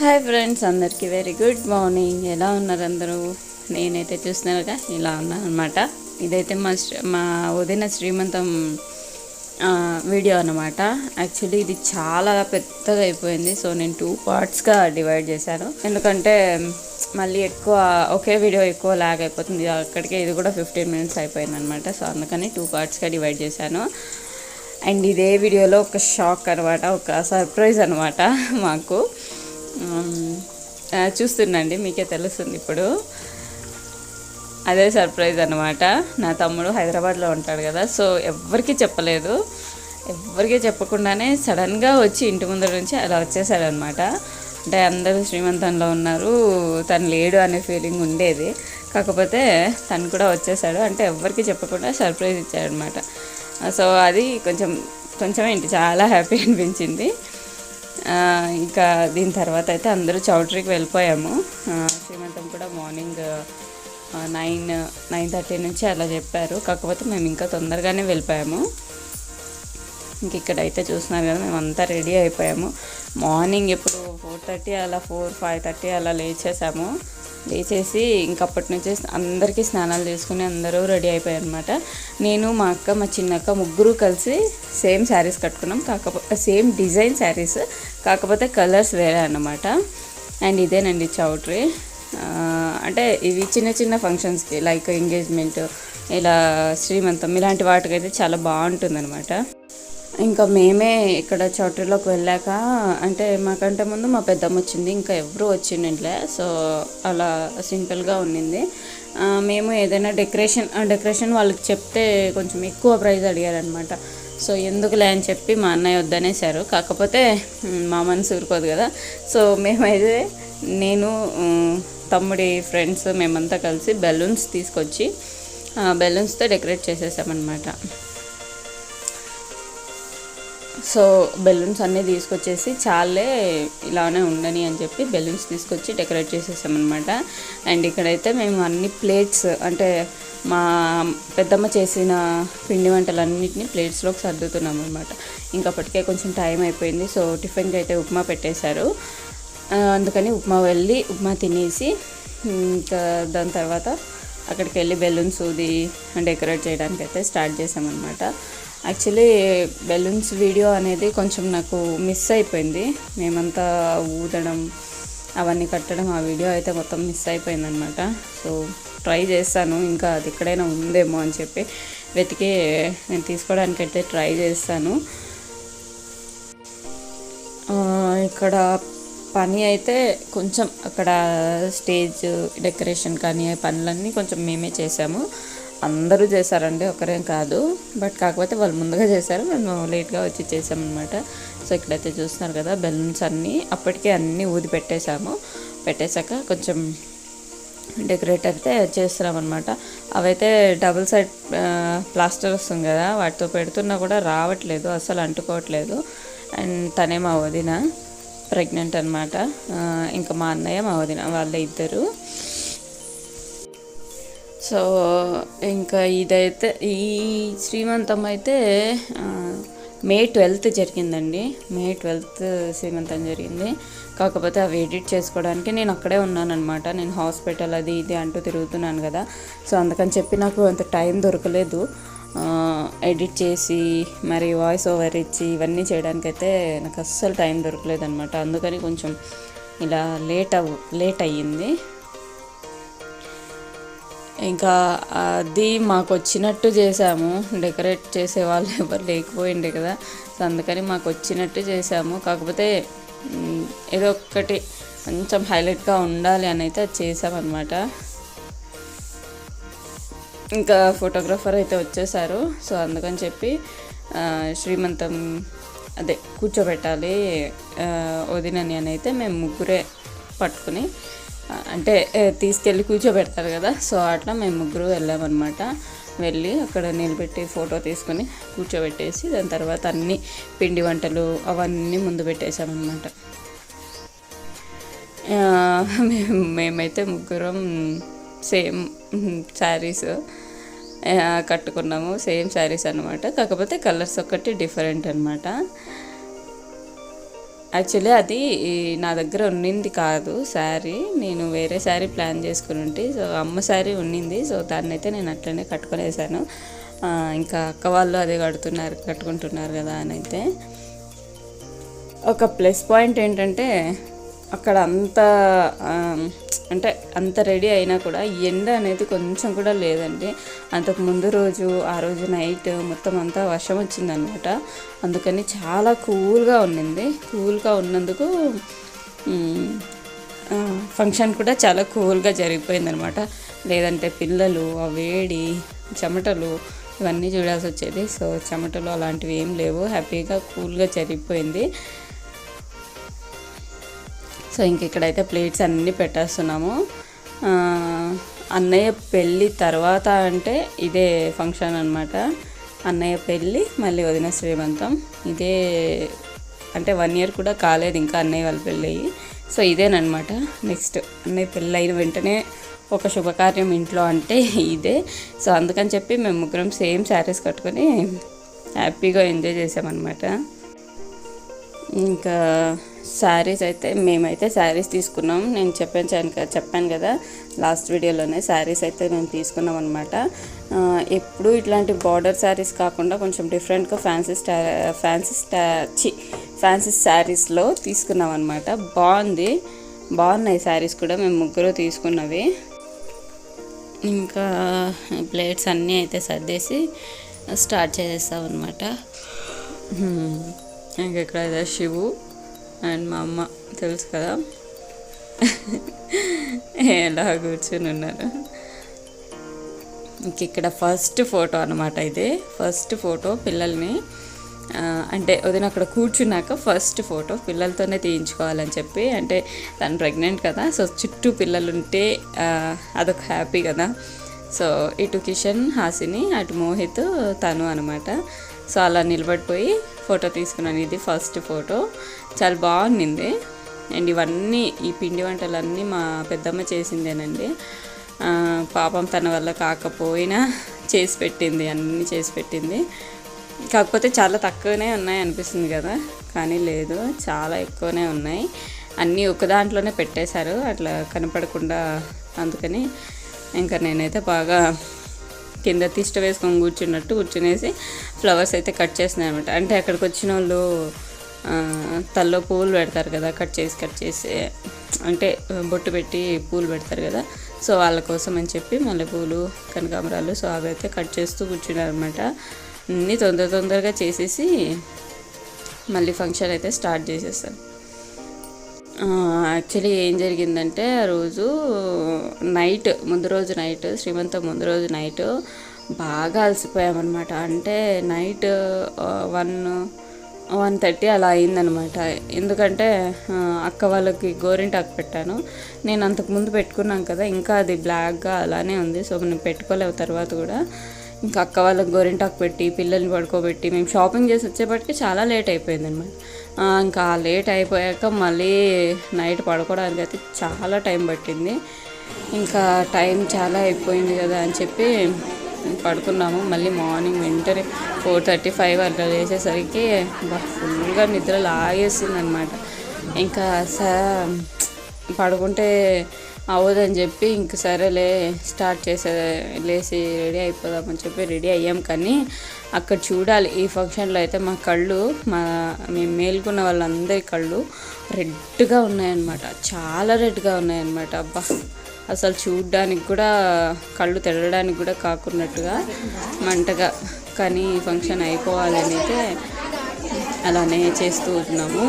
Hi friends అందరికీ very good morning ఎలా ఉన్నారు అందరూ? నేనైతే చూస్తున్నారుగా ఇలా ఉన్నాను అనమాట ఇదైతే మా మా వదిన శ్రీమంతం వీడియో అనమాట యాక్చువల్లీ ఇది చాలా పెద్దగా అయిపోయింది సో నేను టూ పార్ట్స్గా డివైడ్ చేశాను. ఎందుకంటే మళ్ళీ ఎక్కువ ఒకే వీడియో ఎక్కువ లాగ్ అయిపోతుంది. అక్కడికే ఇది కూడా ఫిఫ్టీన్ మినిట్స్ అయిపోయింది అనమాట సో అందుకని టూ పార్ట్స్గా డివైడ్ చేశాను. అండ్ ఇదే వీడియోలో ఒక షాక్ అనమాట ఒక సర్ప్రైజ్ అనమాట మాకు. చూస్తుండండి మీకే తెలుస్తుంది ఇప్పుడు. అదే సర్ప్రైజ్ అనమాట నా తమ్ముడు హైదరాబాద్లో ఉంటాడు కదా సో ఎవ్వరికీ చెప్పలేదు. ఎవ్వరికీ చెప్పకుండానే సడన్గా వచ్చి ఇంటి ముందర నుంచి అలా వచ్చేసాడనమాట అంటే అందరూ శ్రీమంతంలో ఉన్నారు తను లేడు అనే ఫీలింగ్ ఉండేది. కాకపోతే తను కూడా వచ్చేసాడు అంటే ఎవ్వరికీ చెప్పకుండా సర్ప్రైజ్ ఇచ్చాడనమాట సో అది కొంచెం కొంచెం ఏంటి చాలా హ్యాపీ అనిపించింది. ఇంకా దీని తర్వాత అయితే అందరూ చౌటరీకి వెళ్ళిపోయాము. శ్రీమంతం కూడా మార్నింగ్ నైన్ నైన్ థర్టీ నుంచి అలా చెప్పారు. కాకపోతే మేము ఇంకా తొందరగానే వెళ్ళిపోయాము. ఇంక ఇక్కడైతే చూస్తున్నారు కదా మేము అంతా రెడీ అయిపోయాము. మార్నింగ్ ఇప్పుడు ఫోర్ థర్టీ అలా ఫోర్ ఫైవ్ థర్టీ అలా లేచేసాము. లేచేసి ఇంకప్పటి నుంచి అందరికీ స్నానాలు చేసుకుని అందరూ రెడీ అయిపోయారు అనమాట నేను మా అక్క మా చిన్నక్క ముగ్గురు కలిసి సేమ్ శారీస్ కట్టుకున్నాం. కాకపోతే సేమ్ డిజైన్ శారీస్ కాకపోతే కలర్స్ వేరే అన్నమాట. అండ్ ఇదేనండి చౌట్రీ. అంటే ఇవి చిన్న చిన్న ఫంక్షన్స్కి లైక్ ఎంగేజ్మెంట్ ఇలా శ్రీమంతం ఇలాంటి వాటికైతే చాలా బాగుంటుంది ఇంకా మేమే ఇక్కడ చౌటరీలోకి వెళ్ళాక అంటే మాకంటే ముందు మా పెద్దమ్మ వచ్చింది ఇంకా ఎవరు వచ్చిండే సో అలా సింపుల్గా ఉండింది మేము ఏదైనా డెకరేషన్ డెకరేషన్ వాళ్ళకి చెప్తే కొంచెం ఎక్కువ ప్రైజ్ అడిగారనమాట సో ఎందుకులే అని చెప్పి మా అన్నయ్య వద్దనేసారు కాకపోతే మా మనసు ఊరుకోదు కదా. సో మేమైతే నేను తమ్ముడి ఫ్రెండ్స్ మేమంతా కలిసి బెలూన్స్ తీసుకొచ్చి బెలూన్స్తో డెకరేట్ చేసేసామన్నమాట. సో బెలూన్స్ అన్నీ తీసుకొచ్చేసి చాలే ఇలానే ఉండని అని చెప్పి బెలూన్స్ తీసుకొచ్చి డెకరేట్ చేసేసామన్నమాట. అండ్ ఇక్కడైతే మేము అన్ని ప్లేట్స్ అంటే మా పెద్దమ్మ చేసిన పిండి వంటలన్నింటినీ ప్లేట్స్లోకి సర్దుతున్నాం అనమాట ఇంకప్పటికే కొంచెం టైం అయిపోయింది సో టిఫిన్కి అయితే ఉప్మా పెట్టేశారు. అందుకని ఉప్మా వెళ్ళి ఉప్మా తినేసి ఇంకా దాని తర్వాత అక్కడికి వెళ్ళి బెలూన్స్ ఊది డెకరేట్ చేయడానికి అయితే స్టార్ట్ చేసామన్నమాట. యాక్చువల్లీ బెలూన్స్ వీడియో అనేది కొంచెం నాకు మిస్ అయిపోయింది. మేమంతా ఊదడం అవన్నీ కట్టడం ఆ వీడియో అయితే మొత్తం మిస్ అయిపోయిందనమాట సో ట్రై చేస్తాను. ఇంకా అది ఎక్కడైనా ఉందేమో అని చెప్పి వెతికి నేను తీసుకోవడానికి అయితే ట్రై చేస్తాను. ఇక్కడ పని అయితే కొంచెం అక్కడ స్టేజ్ డెకరేషన్ కానీ పనులన్నీ కొంచెం మేమే చేసాము అందరూ చేశారండి ఒకరేం కాదు. బట్ కాకపోతే వాళ్ళు ముందుగా చేశారు మేము లేట్గా వచ్చి చేసామన్నమాట సో ఇక్కడైతే చూస్తున్నారు కదా బెలూన్స్ అన్నీ అప్పటికే అన్నీ ఊది పెట్టేశాము. పెట్టేశాక కొంచెం డెకరేట్ అయితే చేస్తున్నామన్నమాట అవైతే డబుల్ సైడ్ ప్లాస్టర్ వస్తుంది కదా వాటితో పెడుతున్నా కూడా రావట్లేదు అసలు అంటుకోవట్లేదు. అండ్ తనే మా వదిన ప్రెగ్నెంట్ అనమాట ఇంకా మా అన్నయ్య మా వదిన వాళ్ళే ఇద్దరు. సో ఇంకా ఇదైతే ఈ శ్రీమంతం అయితే మే ట్వెల్త్ జరిగిందండి. మే ట్వెల్త్ శ్రీమంతం జరిగింది. కాకపోతే అవి ఎడిట్ చేసుకోవడానికి నేను అక్కడే ఉన్నానమాట నేను హాస్పిటల్ అది ఇది అంటూ తిరుగుతున్నాను కదా. సో అందుకని చెప్పి నాకు అంత టైం దొరకలేదు. ఎడిట్ చేసి మరి వాయిస్ ఓవర్ ఇచ్చి ఇవన్నీ చేయడానికైతే నాకు అస్సలు టైం దొరకలేదు అనమాట అందుకని కొంచెం ఇలా లేట్ అవ్ లేట్ అయ్యింది. ఇంకా అది మాకు వచ్చినట్టు చేసాము డెకరేట్ చేసే వాళ్ళు ఎవరు లేకపోయిండే కదా. సో అందుకని మాకు వచ్చినట్టు చేసాము కాకపోతే ఏదో ఒక్కటి కొంచెం హైలైట్గా ఉండాలి అని అయితే అది చేసామన్నమాట ఇంకా ఫోటోగ్రాఫర్ అయితే వచ్చేసారు. సో అందుకని చెప్పి శ్రీమంతం అదే కూర్చోబెట్టాలి వదినని అని అయితే మేము ముగ్గురే పట్టుకుని అంటే తీసుకెళ్ళి కూర్చోబెడతారు కదా. సో అట్లా మేము ముగ్గురు వెళ్ళామన్నమాట. వెళ్ళి అక్కడ నిలబెట్టి ఫోటో తీసుకొని కూర్చోబెట్టేసి దాని తర్వాత అన్ని పిండి వంటలు అవన్నీ ముందు పెట్టేశామన్నమాట. మేము మేమైతే ముగ్గురం సేమ్ శారీస్ కట్టుకున్నాము. సేమ్ శారీస్ అనమాట కాకపోతే కలర్స్ ఒకటి డిఫరెంట్ అనమాట యాక్చువల్లీ అది ఈ నా దగ్గర ఉన్నింది కాదు శారీ. నేను వేరే శారీ ప్లాన్ చేసుకుని ఉంటే సో అమ్మ శారీ ఉన్నింది. సో దాన్ని అయితే నేను అట్లనే కట్టుకొనేసాను. ఇంకా అక్క వాళ్ళు అదే కడుతున్నారు కట్టుకుంటున్నారు కదా అని అయితే. ఒక ప్లస్ పాయింట్ ఏంటంటే అక్కడ అంత అంటే అంత రెడీ అయినా కూడా ఎండ అనేది కొంచెం కూడా లేదండి. అంతకు ముందు రోజు ఆ రోజు నైట్ మొత్తం అంతా వర్షం వచ్చిందనమాట. అందుకని చాలా కూల్గా ఉన్నింది కూల్గా ఉన్నందుకు ఫంక్షన్ కూడా చాలా కూల్గా జరిగిపోయిందనమాట. లేదంటే పిల్లలు ఆ వేడి చెమటలు ఇవన్నీ చూడాల్సి వచ్చేది. సో చెమటలు అలాంటివి ఏం లేవు. హ్యాపీగా కూల్గా జరిగిపోయింది. సో ఇంక ఇక్కడైతే ప్లేట్స్ అన్నీ పెట్టేస్తున్నాము. అన్నయ్య పెళ్ళి తర్వాత అంటే ఇదే ఫంక్షన్ అనమాట అన్నయ్య పెళ్ళి మళ్ళీ వదిన శ్రీమంతం. ఇదే అంటే వన్ ఇయర్ కూడా కాలేదు ఇంకా అన్నయ్య వాళ్ళ పెళ్ళి అయ్యి సో ఇదేనమాట నెక్స్ట్ అన్నయ్య పెళ్ళి అయిన వెంటనే ఒక శుభకార్యం ఇంట్లో అంటే ఇదే. సో అందుకని చెప్పి మేము ముగ్గురం సేమ్ శారీస్ కట్టుకొని హ్యాపీగా ఎంజాయ్ చేసామన్నమాట. ఇంకా శారీస్ అయితే మేమైతే శారీస్ తీసుకున్నాం. నేను చెప్పాను చెప్పాను కదా లాస్ట్ వీడియోలోనే శారీస్ అయితే మేము తీసుకున్నాం అనమాట ఎప్పుడు ఇట్లాంటి బార్డర్ శారీస్ కాకుండా కొంచెం డిఫరెంట్గా ఫ్యాన్సీ స్టా ఫ్యాన్సీ స్టా చి ఫ్యాన్సీ శారీస్లో తీసుకున్నాం అనమాట బాగుంది. బాగున్నాయి శారీస్ కూడా మేము ముగ్గురు తీసుకున్నవి. ఇంకా ప్లేట్స్ అన్నీ అయితే సర్దేసి స్టార్ట్ చేసేస్తాం అనమాట ఇంకా ఇక్కడ శివు. అండ్ మా అమ్మ తెలుసు కదా. ఎలా కూర్చొని ఉన్నారు. ఇంక ఇక్కడ ఫస్ట్ ఫోటో అనమాట ఇది. ఫస్ట్ ఫోటో పిల్లల్ని అంటే వదిన అక్కడ కూర్చున్నాక ఫస్ట్ ఫోటో పిల్లలతోనే తీయించుకోవాలని చెప్పి అంటే తను ప్రెగ్నెంట్ కదా సో చుట్టూ పిల్లలు ఉంటే అదొక హ్యాపీ కదా. సో ఇటు కిషన్ హాసిని అటు మోహిత్ తను అనమాట సో అలా నిలబడిపోయి ఫోటో తీసుకున్నాను ఇది ఫస్ట్ ఫోటో చాలా బాగుండింది. అండ్ ఇవన్నీ ఈ పిండి వంటలన్నీ మా పెద్దమ్మ చేసిందేనండి. పాపం తన వల్ల కాకపోయినా చేసి పెట్టింది అన్నీ చేసి పెట్టింది. కాకపోతే చాలా తక్కువనే ఉన్నాయి అనిపిస్తుంది కదా. కానీ లేదు చాలా ఎక్కువనే ఉన్నాయి. అన్నీ ఒక దాంట్లోనే పెట్టేశారు. అట్లా కనపడకుండా అందుకని ఇంకా నేనైతే బాగా కింద తిష్ట వేసుకొని కూర్చున్నట్టు కూర్చునేసి ఫ్లవర్స్ అయితే కట్ చేస్తున్నాయి అనమాట అంటే అక్కడికి వచ్చిన వాళ్ళు తల్లో పూలు పెడతారు కదా కట్ చేసి కట్ చేసి అంటే బొట్టు పెట్టి పూలు పెడతారు కదా సో వాళ్ళ కోసం అని చెప్పి మల్లెపూలు కనకాంబరాలు సో అవి అయితే కట్ చేస్తూ కూర్చున్నారు అనమాట అన్నీ తొందర తొందరగా చేసేసి మళ్ళీ ఫంక్షన్ అయితే స్టార్ట్ చేసేస్తాను యాక్చువల్లీ ఏం జరిగిందంటే ఆ రోజు నైట్ ముందు రోజు నైట్ శ్రీమంతం ముందు రోజు నైట్ బాగా అలసిపోయామన్నమాట. అంటే నైట్ వన్ వన్ థర్టీ అలా అయిందనమాట ఎందుకంటే అక్క వాళ్ళకి గోరింటాకు పెట్టాను. నేను అంతకు ముందు పెట్టుకున్నాను కదా ఇంకా అది బ్లాక్గా అలానే ఉంది. సో నేను పెట్టుకోలేవు తర్వాత కూడా. ఇంకా అక్క వాళ్ళకి గోరింటాకు పెట్టి పిల్లల్ని పడుకోబెట్టి మేము షాపింగ్ చేసి వచ్చేప్పటికి చాలా లేట్ అయిపోయింది అనమాట ఇంకా లేట్ అయిపోయాక మళ్ళీ నైట్ పడుకోవడానికి అయితే చాలా టైం పట్టింది. ఇంకా టైం చాలా అయిపోయింది కదా అని చెప్పి పడుకున్నాము. మళ్ళీ మార్నింగ్ వెంటనే ఫోర్ థర్టీ ఫైవ్ అట్లా లేచేసరికి ఫుల్గా నిద్ర లాగేస్తుంది అనమాట ఇంకా సా పడుకుంటే అవ్వదని చెప్పి ఇంక సరేలే స్టార్ట్ చేసే లేచి రెడీ అయిపోదామని చెప్పి రెడీ అయ్యాం. కానీ అక్కడ చూడాలి ఈ ఫంక్షన్లో అయితే మా కళ్ళు మా మేము మేల్కున్న వాళ్ళందరి కళ్ళు రెడ్గా ఉన్నాయన్నమాట. చాలా రెడ్గా ఉన్నాయన్నమాట. అబ్బా అసలు చూడడానికి కూడా కళ్ళు తెరడానికి కూడా కాకున్నట్టుగా మంటగా. కానీ ఈ ఫంక్షన్ అయిపోవాలని అయితే అలానే చేస్తూ ఉంటున్నాము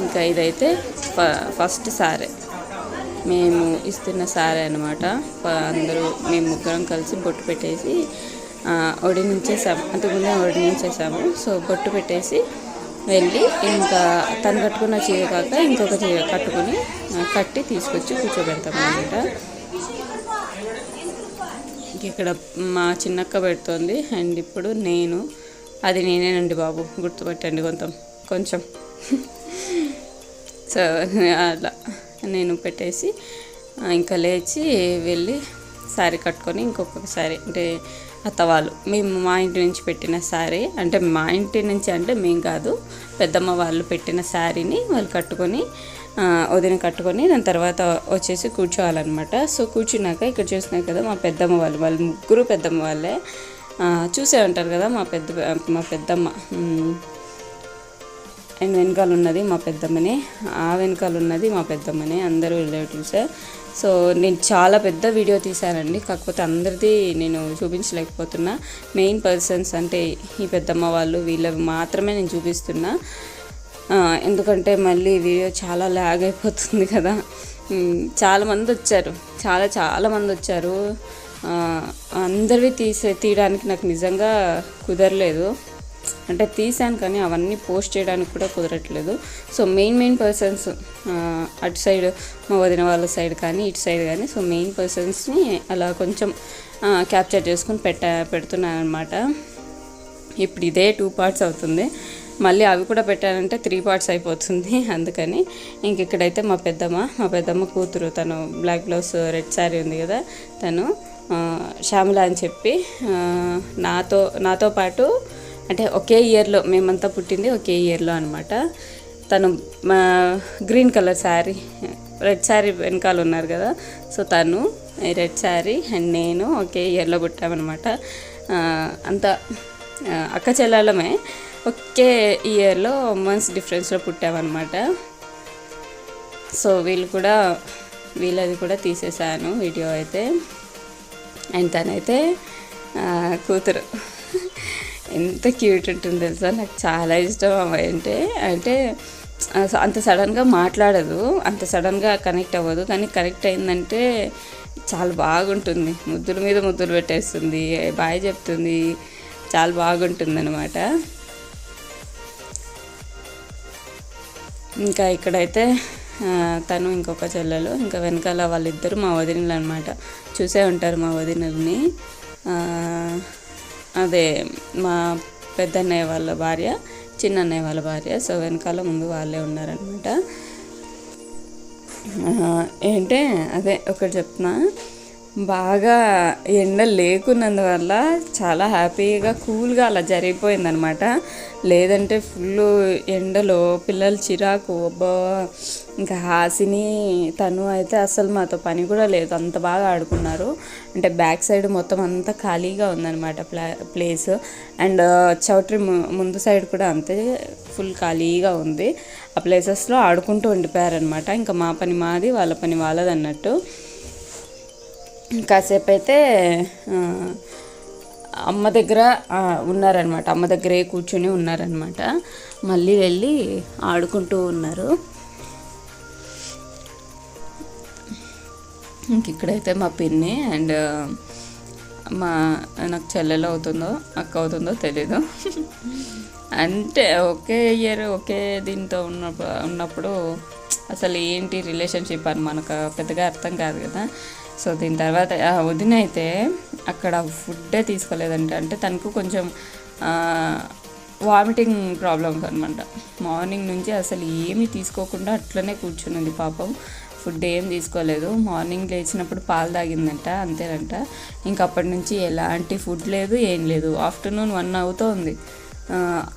ఇంకా ఇదైతే ఫ- ఫస్ట్ సారే. మేము ఇస్తున్న సారే అనమాట అందరూ మేము ముగ్గురం కలిసి బొట్టు పెట్టేసి ఒడినించేసాము. అంతకుముందే ఒడినించేసాము. సో బొట్టు పెట్టేసి వెళ్ళి ఇంకా తను కట్టుకున్న చీర కాక ఇంకొక చీర కట్టుకొని కట్టి తీసుకొచ్చి కూర్చోబెడతాం అనమాట ఇక్కడ మా చిన్నక్క పెడుతోంది. అండ్ ఇప్పుడు నేను అది నేనేనండి బాబు గుర్తుపెట్టండి కొంచెం కొంచెం. సో అలా. నేను పెట్టేసి ఇంకా లేచి వెళ్ళి శారీ కట్టుకొని ఇంకొక శారీ అంటే అత్త వాళ్ళు మేము మా ఇంటి నుంచి పెట్టిన శారీ అంటే మా ఇంటి నుంచి అంటే మేము కాదు పెద్దమ్మ వాళ్ళు పెట్టిన శారీని వాళ్ళు కట్టుకొని వదిన కట్టుకొని దాని తర్వాత వచ్చేసి కూర్చోవాలన్నమాట. సో కూర్చున్నాక ఇక్కడ చూసినారు కదా మా పెద్దమ్మ వాళ్ళు వాళ్ళు ముగ్గురు పెద్దమ్మ వాళ్ళే. చూసే ఉంటారు కదా మా పెద్ద మా పెద్దమ్మ. అండ్ వెనకాల ఉన్నది మా పెద్దమ్మని. ఆ వెనకాల ఉన్నది మా పెద్దమ్మని అందరూ రిలేటివ్స్. సో నేను చాలా పెద్ద వీడియో తీశానండి. కాకపోతే అందరిది నేను చూపించలేకపోతున్నా. మెయిన్ పర్సన్స్ అంటే ఈ పెద్దమ్మ వాళ్ళు వీళ్ళవి మాత్రమే నేను చూపిస్తున్నా. ఎందుకంటే మళ్ళీ వీడియో చాలా ల్యాగ్ అయిపోతుంది కదా. చాలామంది వచ్చారు. చాలా చాలామంది వచ్చారు. అందరివి తీసే తీయడానికి నాకు నిజంగా కుదరలేదు. అంటే తీసాను కానీ అవన్నీ పోస్ట్ చేయడానికి కూడా కుదరట్లేదు. సో మెయిన్ మెయిన్ పర్సన్స్ అటు సైడ్ మా వదిన వాళ్ళ సైడ్ కానీ ఇటు సైడ్ కానీ సో మెయిన్ పర్సన్స్ని అలా కొంచెం క్యాప్చర్ చేసుకొని పెట్ట పెడుతున్నాను అనమాట ఇప్పుడు ఇదే టూ పార్ట్స్ అవుతుంది. మళ్ళీ అవి కూడా పెట్టానంటే త్రీ పార్ట్స్ అయిపోతుంది. అందుకని ఇంక ఇక్కడైతే మా పెద్దమ్మ మా పెద్దమ్మ కూతురు తను బ్లాక్ బ్లౌజ్ రెడ్ శారీ ఉంది కదా తను శ్యామల అని చెప్పి నాతో నాతో పాటు అంటే ఒకే ఇయర్లో మేమంతా పుట్టింది ఒకే ఇయర్లో అనమాట తను మా green colour sari red sari వెనకాల ఉన్నారు కదా సో తను రెడ్ శారీ అండ్ నేను ఒకే ఇయర్లో పుట్టామన్నమాట. అంత అక్క చెల్లెలమే ఒకే ఇయర్లో మంత్స్ డిఫరెన్స్లో పుట్టామన్నమాట. సో వీళ్ళు కూడా వీళ్ళది కూడా తీసేసాను వీడియో అయితే. అండ్ తనైతే కూతురు. ఎంత క్యూట్ ఉంటుంది తెలుసా? నాకు చాలా ఇష్టం అమ్మాయి అంటే. అంటే అంత సడన్గా మాట్లాడదు అంత సడన్గా కనెక్ట్ అవ్వదు కానీ కనెక్ట్ అయిందంటే చాలా బాగుంటుంది. ముద్దుల మీద ముద్దులు పెట్టేస్తుంది బాయ్ చెప్తుంది చాలా బాగుంటుంది అనమాట ఇంకా ఇక్కడైతే తను ఇంకొక చెల్లెలు ఇంకా వెనకాల వాళ్ళిద్దరు మా వదినలు అనమాట చూసే ఉంటారు మా వదినల్ని. అదే మా పెద్దన్నయ్య వాళ్ళ భార్య చిన్నన్నయ్య వాళ్ళ భార్య. సో వెనకాల ముందు వాళ్ళే ఉన్నారనమాట ఏంటే అదే ఒకటి చెప్తున్నా. బాగా ఎండ లేకున్నందువల్ల చాలా హ్యాపీగా కూల్గా అలా జరిగిపోయిందనమాట. లేదంటే ఫుల్ ఎండలో పిల్లలు చిరాకు అబ్బా ఇంకా హాసిని తను అయితే అసలు మాతో పని కూడా లేదు అంత బాగా ఆడుకున్నారు. అంటే బ్యాక్ సైడ్ మొత్తం అంతా ఖాళీగా ఉందన్నమాట ప్లా ప్లేస్. అండ్ చౌట్రీ ము- ముందు సైడ్ కూడా అంతే ఫుల్ ఖాళీగా ఉంది. ఆ ప్లేసెస్లో ఆడుకుంటూ ఉండిపోయారనమాట. ఇంకా మా పని మాది వాళ్ళ పని వాళ్ళది అన్నట్టు కాసేపు అయితే అమ్మ దగ్గర ఉన్నారనమాట అమ్మ దగ్గరే కూర్చొని ఉన్నారనమాట మళ్ళీ వెళ్ళి ఆడుకుంటూ ఉన్నారు. ఇంక ఇక్కడైతే మా పిన్ని అండ్ మా నాకు చెల్లెలు అవుతుందో అక్క అవుతుందో తెలీదు. అంటే ఒకే ఇయర్ ఒకే దీంతో ఉన్నప్పుడు ఉన్నప్పుడు అసలు ఏంటి రిలేషన్షిప్ అని మనకు పెద్దగా అర్థం కాదు కదా. సో దీని తర్వాత వదిన అయితే అక్కడ ఫుడ్డే తీసుకోలేదంటే. అంటే తనకు కొంచెం వామిటింగ్ ప్రాబ్లమ్స్ అనమాట మార్నింగ్ నుంచి అసలు ఏమీ తీసుకోకుండా అట్లనే కూర్చున్నది పాపం. ఫుడ్ ఏం తీసుకోలేదు. మార్నింగ్ లేచినప్పుడు పాలు తాగిందంట అంతేనంట. ఇంక అప్పటి నుంచి ఎలాంటి ఫుడ్ లేదు ఏం లేదు. ఆఫ్టర్నూన్ వన్ అవుతోంది. ఉంది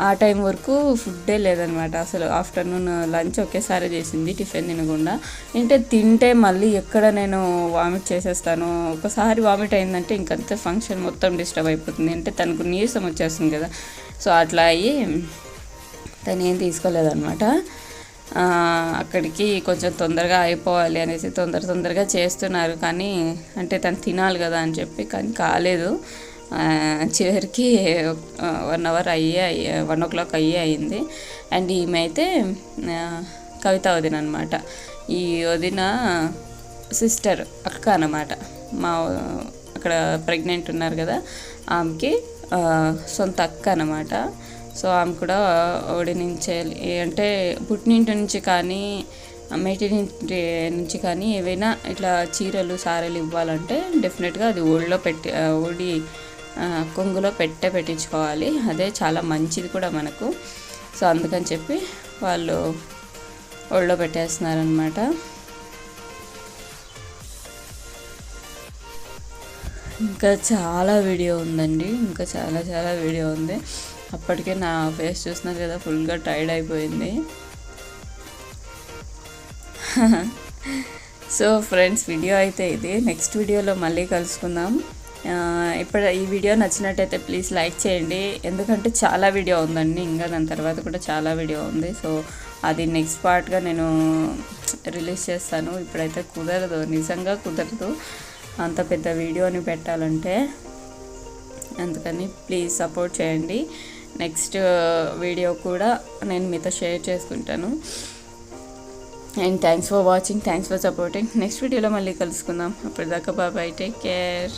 ఆ టైం వరకు ఫుడ్డే లేదనమాట. అసలు ఆఫ్టర్నూన్ లంచ్ ఒకేసారి చేసింది టిఫిన్ తినకుండా. అంటే తింటే మళ్ళీ ఎక్కడ నేను వామిట్ చేసేస్తాను ఒకసారి వామిట్ అయిందంటే ఇంకంతే ఫంక్షన్ మొత్తం డిస్టర్బ్ అయిపోతుంది. అంటే తనకు నీరసం వచ్చేస్తుంది కదా. సో అట్లా అయ్యి తను ఏం తీసుకోలేదనమాట. అక్కడికి కొంచెం తొందరగా అయిపోవాలి అనేసి తొందర తొందరగా చేస్తున్నారు. కానీ అంటే తను తినాలి కదా అని చెప్పి కానీ కాలేదు. చివరికి వన్ అవర్ అయ్యే వన్ ఓ క్లాక్ అయ్యే అయింది. అండ్ ఈమె అయితే కవిత వదిన అనమాట ఈ వదిన సిస్టర్ అక్క అన్నమాట. మా అక్కడ ప్రెగ్నెంట్ ఉన్నారు కదా ఆమెకి సొంత అక్క అనమాట సో ఆమె కూడా ఓడి నుంచి అంటే పుట్టినింటి నుంచి కానీ మెటినింటి నుంచి కానీ ఏవైనా ఇట్లా చీరలు సారెలు ఇవ్వాలంటే డెఫినెట్గా అది ఓడిలో పెట్టి ఓడి కొంగులో పెట్టే పెట్టించుకోవాలి. అదే చాలా మంచిది కూడా మనకు. సో అందుకని చెప్పి వాళ్ళు ఒళ్ళో పెట్టేస్తున్నారనమాట ఇంకా చాలా వీడియో ఉందండి. ఇంకా చాలా చాలా వీడియో ఉంది. అప్పటికే నా ఫేస్ చూస్తున్నారు కదా ఫుల్గా టైర్డ్ అయిపోయింది. సో ఫ్రెండ్స్ వీడియో అయితే ఇది. నెక్స్ట్ వీడియోలో మళ్ళీ కలుసుకుందాం. ఇప్పుడు ఈ వీడియో నచ్చినట్టయితే ప్లీజ్ లైక్ చేయండి. ఎందుకంటే చాలా వీడియో ఉందండి. ఇంకా దాని తర్వాత కూడా చాలా వీడియో ఉంది. సో అది నెక్స్ట్ పార్ట్గా నేను రిలీజ్ చేస్తాను. ఇప్పుడైతే కుదరదు. నిజంగా కుదరదు. అంత పెద్ద వీడియోని పెట్టాలంటే. అందుకని ప్లీజ్ సపోర్ట్ చేయండి. నెక్స్ట్ వీడియో కూడా నేను మీతో షేర్ చేసుకుంటాను. And thanks for watching thanks for supporting next వీడియోలో మళ్ళీ కలుసుకుందాం. అప్పటిదాకా బాబాయ్ టేక్ కేర్